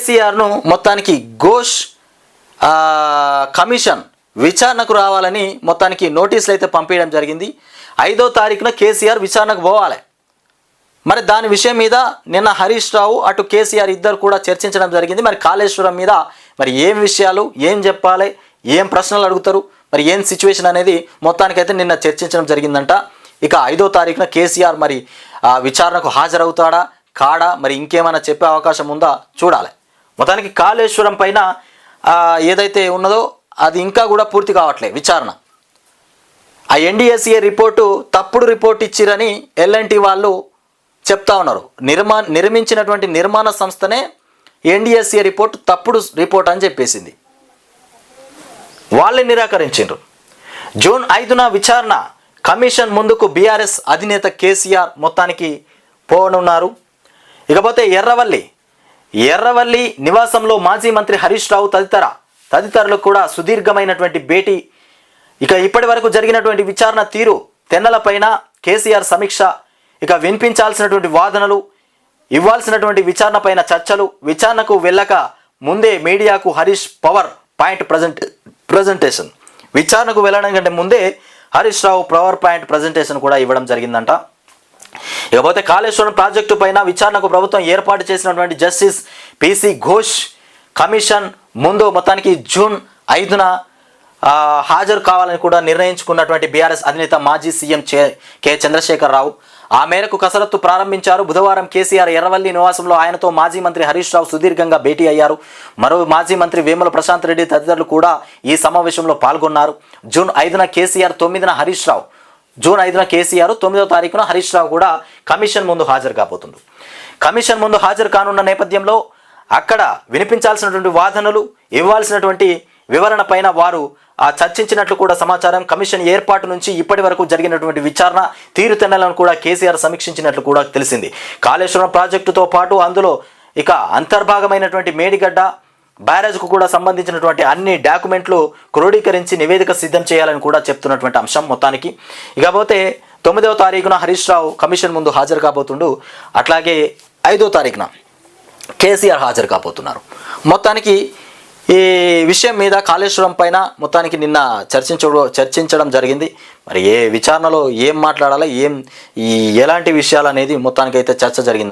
కేసీఆర్ను మొత్తానికి ఘోష్ కమిషన్ విచారణకు రావాలని మొత్తానికి నోటీసులు అయితే పంపించడం జరిగింది. ఐదో తారీఖున కేసీఆర్ విచారణకు పోవాలి. మరి దాని విషయం మీద నిన్న హరీష్ రావు అటు కేసీఆర్ ఇద్దరు కూడా చర్చించడం జరిగింది. మరి కాళేశ్వరం మీద మరి ఏం విషయాలు ఏం చెప్పాలి ఏం ప్రశ్నలు అడుగుతారు మరి ఏం సిచ్యువేషన్ అనేది మొత్తానికైతే నిన్న చర్చించడం జరిగిందంట. ఇక ఐదో తారీఖున కేసీఆర్ మరి విచారణకు హాజరవుతాడా కాడా మరి ఇంకేమైనా చెప్పే అవకాశం ఉందా చూడాలి. మొత్తానికి కాళేశ్వరం పైన ఏదైతే ఉన్నదో అది ఇంకా కూడా పూర్తి కావట్లే విచారణ. ఆ ఎన్డీఎస్ఏ రిపోర్టు తప్పుడు రిపోర్ట్ ఇచ్చిరని ఎల్ఎన్టీ వాళ్ళు చెప్తా ఉన్నారు. నిర్మా నిర్మించినటువంటి నిర్మాణ సంస్థనే ఎన్డీఎస్ఏ రిపోర్ట్ తప్పుడు రిపోర్ట్ అని చెప్పేసింది. వాళ్ళే నిరాకరించారు జూన్ ఐదున విచారణ. కమిషన్ ముందుకు బీఆర్ఎస్ అధినేత కేసీఆర్ మొత్తానికి పోనున్నారు. ఇకపోతే ఎర్రవల్లి ఎర్రవల్లి నివాసంలో మాజీ మంత్రి హరీష్ రావు తదితర తదితరులకు కూడా సుదీర్ఘమైనటువంటి భేటీ. ఇక ఇప్పటి వరకు జరిగినటువంటి విచారణ తీరు తెన్నలపైన కేసీఆర్ సమీక్ష. ఇక వినిపించాల్సినటువంటి వాదనలు ఇవ్వాల్సినటువంటి విచారణపైన చర్చలు విచారణకు వెళ్ళక ముందే మీడియాకు Harish power point present presentation. విచారణకు వెళ్ళడం కంటే ముందే Harish Rao power point presentation కూడా ఇవ్వడం జరిగిందంట. ఇకపోతే కాళేశ్వరం ప్రాజెక్టు పైన విచారణకు ప్రభుత్వం ఏర్పాటు చేసినటువంటి జస్టిస్ పిసి ఘోష్ కమిషన్ ముందు మొత్తానికి జూన్ ఐదున హాజరు కావాలని కూడా నిర్ణయించుకున్నటువంటి బీఆర్ఎస్ అధినేత మాజీ సీఎం కె చంద్రశేఖరరావు. ఆ మేరకు కసరత్తు ప్రారంభించారు. బుధవారం కేసీఆర్ ఎర్రవల్లి నివాసంలో ఆయనతో మాజీ మంత్రి హరీష్ రావు సుదీర్ఘంగా భేటీ అయ్యారు. మరో మాజీ మంత్రి వేముల ప్రశాంత్ రెడ్డి తదితరులు కూడా ఈ సమావేశంలో పాల్గొన్నారు. జూన్ ఐదున కేసీఆర్ తొమ్మిదిన హరీష్ రావు జూన్ ఐదున కేసీఆర్ తొమ్మిదవ తారీఖున హరీష్ రావు కూడా కమిషన్ ముందు హాజరు కాబోతుంది కమిషన్ ముందు హాజరు కానున్న నేపథ్యంలో అక్కడ వినిపించాల్సినటువంటి వాదనలు ఇవ్వాల్సినటువంటి వివరణ పైన వారు ఆ చర్చించినట్లు కూడా సమాచారం కమిషన్ ఏర్పాటు నుంచి ఇప్పటి వరకు జరిగినటువంటి విచారణ తీరుతెన్నలను కూడా కేసీఆర్ సమీక్షించినట్లు కూడా తెలిసింది. కాళేశ్వరం ప్రాజెక్టుతో పాటు అందులో ఇక అంతర్భాగమైనటువంటి మేడిగడ్డ బ్యారేజ్కు కూడా సంబంధించినటువంటి అన్ని డాక్యుమెంట్లు క్రోడీకరించి నివేదిక సిద్ధం చేయాలని కూడా చెప్తున్నటువంటి అంశం మొత్తానికి. ఇకపోతే తొమ్మిదవ తారీఖున హరీష్ రావు కమిషన్ ముందు హాజరు కాబోతుండు. అట్లాగే ఐదో తారీఖున కేసీఆర్ హాజరు కాబోతున్నారు. మొత్తానికి ఈ విషయం మీద కాళేశ్వరం పైన మొత్తానికి నిన్న చర్చించడం చర్చించడం జరిగింది. మరి ఏ విచారణలో ఏం మాట్లాడాలి ఏం ఈ ఎలాంటి విషయాలు అనేది మొత్తానికైతే చర్చ జరిగింది.